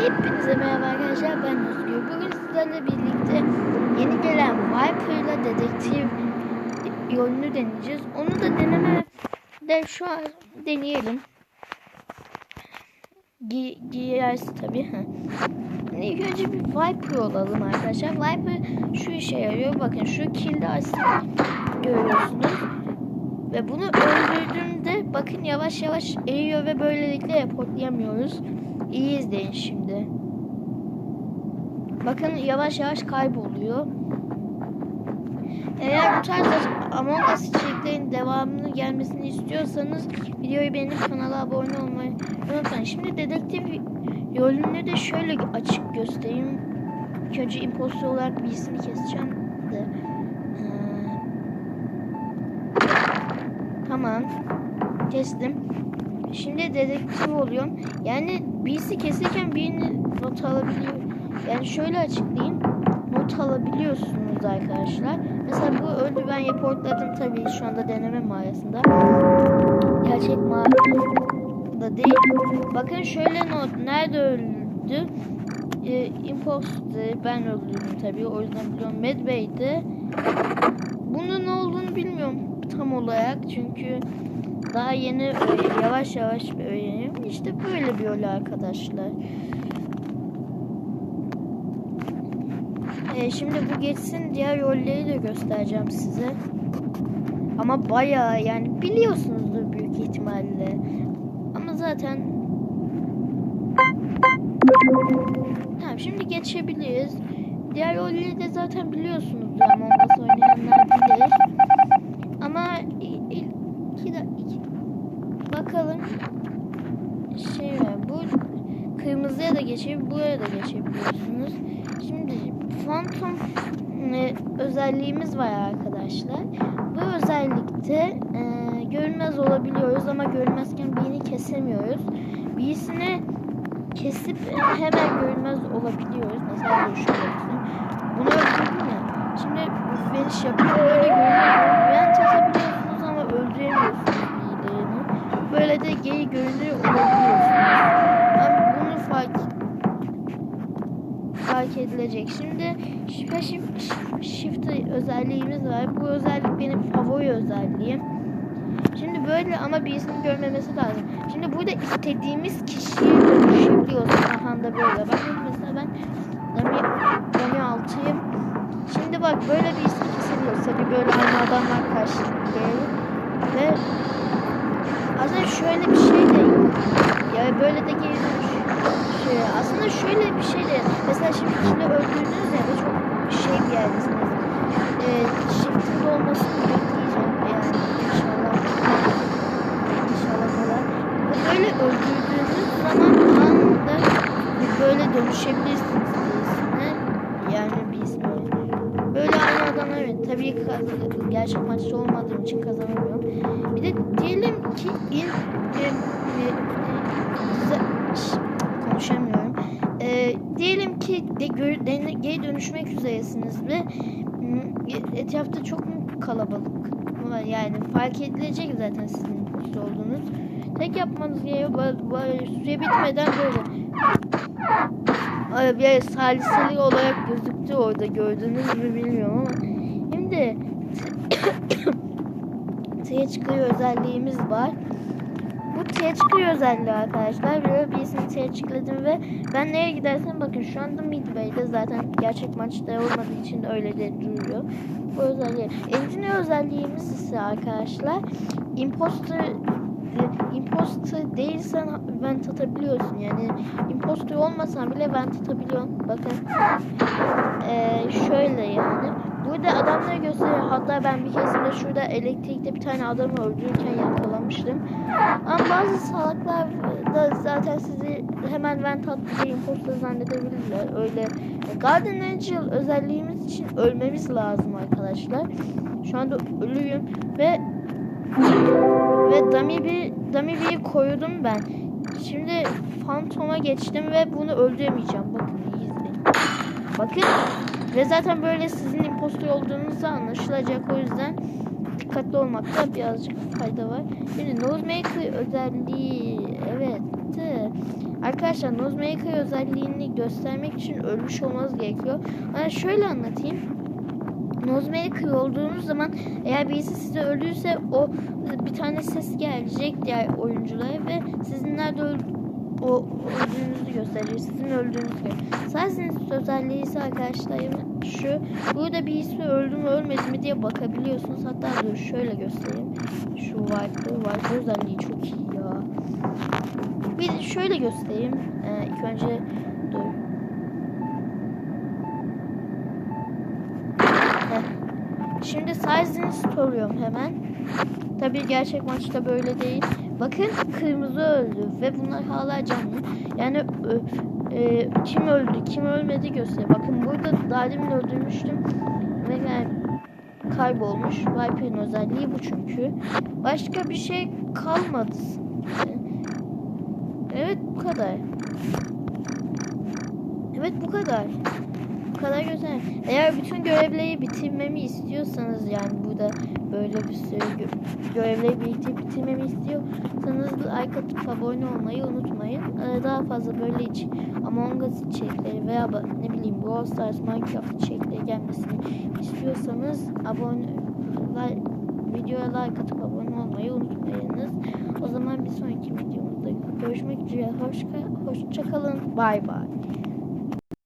Hepinize merhaba arkadaşlar ben Özgür. Bugün sizlerle birlikte yeni gelen Viper ile dedektif yolunu deneyeceğiz. Onu da deneme de şu an deneyelim. Gi giyersin tabi. İlk önce bir Viper olalım arkadaşlar. Viper şu işe yarıyor. Bakın şu kilde aslında görüyorsunuz. Ve bunu öldürdüğümde bakın yavaş yavaş eğiyor ve böylelikle reportlayamıyoruz. İyi izleyin şimdi. Bakın yavaş yavaş kayboluyor. Eğer bu tarz Among Us içeriklerin devamını gelmesini istiyorsanız videoyu beğenip kanala abone olmayı unutmayın. Şimdi dedektif yolunu da şöyle açık göstereyim. Önce impostor olarak birisini keseceğim de. Ee, Tamam. Kestim. Şimdi dedektif oluyorum. Yani birisi keserken birini not alabiliyor. Yani şöyle açıklayayım. Not alabiliyorsunuz arkadaşlar. Mesela bu öldü ben reportladım tabii şu anda deneme mağarasında. Gerçek mağarada değil. Bakın şöyle not. Nerede öldü? Ee, imposter. Ben öldürdüm tabii. O yüzden biliyorum. Medbay'di. Bunun ne olduğunu bilmiyorum tam olarak. Çünkü daha yeni öğren- yavaş yavaş öğreniyorum. İşte böyle bir yol arkadaşlar. Ee, şimdi bu geçsin diğer yolları da göstereceğim size. Ama bayağı yani biliyorsunuzdur büyük ihtimalle. Ama zaten Tamam şimdi geçebiliriz. Diğer yolları da zaten biliyorsunuzdur Among Us oynayanlar bilir. Ama il- il- iki de iki, bakalım şey var. Bu kırmızıya da geçebilir, buraya da geçebiliyorsunuz. Şimdi Phantom e, özelliğimiz var arkadaşlar. Bu özellikte e, görünmez olabiliyoruz ama görünmezken birini kesemiyoruz. Birisini kesip hemen görünmez olabiliyoruz. Mesela yapayım. Bunu öldürdüm ya. Şimdi veriş yapıyor. Böyle görünmez olmayan tasabiliyorsunuz ama öldüremiyorsunuz birilerini. Böyle de geri görünür olabiliyorsunuz. Fark edilecek. Şimdi şifre şif- shift özelliğimiz var. Bu özellik benim favori özelliğim. Şimdi böyle ama birisinin görmemesi lazım. Şimdi burada istediğimiz kişiye dönüşebiliyoruz. Kafanda böyle. Bakın mesela ben Dami, Dami altıyım. Şimdi bak böyle birisini kesebiliyoruz. Tabii böyle aynı adamlar karşılıklı Ve aslında şöyle bir şey de ya böyle de geri dönüş şey, aslında şöyle bir şey de mesela şimdi içinde öldürdüğünüz yerde çok şey bir yerdesiniz. Ee, shift'in dolmasını bekleyeceğim yani inşallah. İnşallah falan. Böyle öldürdüğünüz zaman anında böyle dönüşebilirsiniz birisine. Yani birisine. Böyle adamlar evet. Tabii kaz- gerçek maçta olmadığım için kazanamıyorum. Bir de diyelim ki il e, e, de, geri dönüşmek üzeresiniz ve m, etrafta çok mu kalabalık var? Yani fark edilecek zaten sizin polis olduğunuz. Tek yapmanız bu- süre bitmeden böyle bir saliseli olarak gözüktü orada gördünüz mü bilmiyorum ama şimdi THQ özelliğimiz var. Bu THQ özelliği arkadaşlar. Böyle birisini THQ'ledim ve ben nereye gidersem bakın şu anda Midway'de zaten gerçek maçta olmadığı için öyle de duruyor. Bu özelliği. Engineer özelliğimiz ise arkadaşlar imposter imposter değilsen vent atabiliyorsun. Yani imposter olmasan bile vent atabiliyorsun. Bakın. Ee, şöyle yani. Burada adamları gösteriyor. Hatta ben bir keresinde şurada elektrikte bir tane adamı öldürürken yakalamıştım. Ama bazı salaklar da zaten sizi hemen vent attı diye imposter zannedebilirler. Öyle Garden Angel özelliğimiz için ölmemiz lazım arkadaşlar. Şu anda ölüyüm ve ve dummy bir dummy bir koydum ben. Şimdi Phantom'a geçtim ve bunu öldüremeyeceğim. Bakın izleyin. Bakın ve zaten böyle sizin impostor olduğunuz da anlaşılacak o yüzden dikkatli olmakta birazcık fayda var. Şimdi Nosemaker özelliği evet. Arkadaşlar Nozemaker özelliğini göstermek için ölmüş olmanız gerekiyor. Ama şöyle anlatayım. Nozemaker olduğunuz zaman eğer birisi size öldüyse o bir tane ses gelecek diğer oyunculara ve sizin nerede öl- o öldüğünüzü gösterir. Sizin öldüğünüzü gösterir. Sadece özelliği ise arkadaşlarım şu. Burada birisi öldü mü ölmedi mi diye bakabiliyorsunuz. Hatta dur şöyle göstereyim. Şu vardı. Vardı özelliği çok iyi ya. Bir şöyle göstereyim. Ee, ilk önce dur. Heh. Şimdi sizini soruyorum hemen. Tabii gerçek maçta böyle değil. Bakın kırmızı öldü ve bunlar hala canlı. Yani e, kim öldü, kim ölmedi gösteriyor. Bakın burada daha demin öldürmüştüm ve yani kaybolmuş. Viper'in özelliği bu çünkü. Başka bir şey kalmadı. Evet bu kadar. Evet bu kadar. Bu kadar güzel. Eğer bütün görevleri bitirmemi istiyorsanız yani burada böyle bir sürü gö- görevleri birlikte bitirmemi istiyorsanız like atıp abone olmayı unutmayın. Ee, daha fazla böyle hiç Among Us içerikleri veya ne bileyim Brawl Stars, Minecraft içerikleri gelmesini istiyorsanız abone like, videoya like atıp abone olmayı unutmayınız. O zaman bir sonraki videomuzda görüşmek üzere. Hoşça, hoşça kalın. Bay bay.